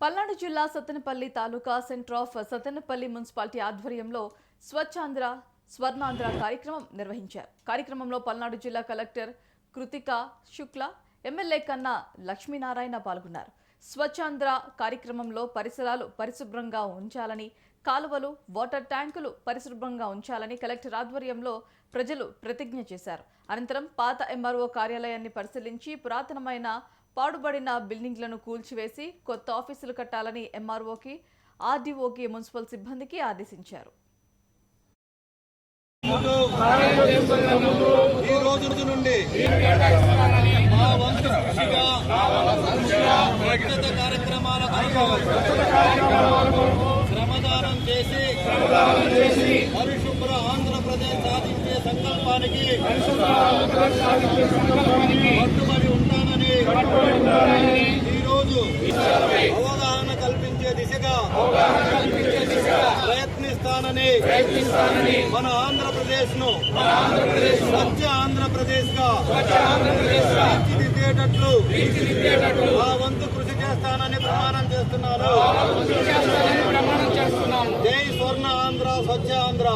పల్నాడు జిల్లా Sattenapalli taluka centre of Sattenapalli municipality ఆధ్వర్యంలో స్వచ్ఛాంధ్ర స్వర్ణాంధ్ర కార్యక్రమం నిర్వహించారు. కార్యక్రమంలో పల్నాడు జిల్లా కలెక్టర్ కృతిక శుక్ల ఎమ్మెల్యే కన్నా లక్ష్మీనారాయణ పాల్గొన్నారు. స్వచ్ఛాంధ్ర కార్యక్రమంలో పరిసరాలు పరిశుభ్రంగా ఉంచాలని కాలువలు వాటర్ ట్యాంకులు పరిశుభ్రంగా ఉంచాలని కలెక్టర్ ఆధ్వర్యంలో ప్రజలు ప్రతిజ్ఞ చేశారు. అనంతరం పాత ఎంఆర్ఓ కార్యాలయాన్ని పరిశీలించి పురాతనమైన పాడుబడిన బిల్డింగ్లను కూల్చివేసి కొత్త ఆఫీసులు కట్టాలని ఎంఆర్ఓకి ఆర్డీఓకి మున్సిపల్ సిబ్బందికి ఆదేశించారు. ఈ రోజు నుండి వ్యక్తిగత కార్యక్రమాలకు శ్రమదానం చేసి పరిశుభ్ర ఆంధ్రప్రదేశ్ సాధించే సంకల్పానికి కట్టుబడి ఉంటానని ఈ రోజు అవగాహన కల్పించే దిశగా ప్రయత్నిస్తానని మన ఆంధ్రప్రదేశ్ను స్వచ్ఛ ఆంధ్రప్రదేశ్గా తీర్చిదిద్దేటట్లు చేస్తానని ప్రమాణం చేస్తున్నారు. జై స్వర్ణ ఆంధ్ర స్వచ్ఛ ఆంధ్ర.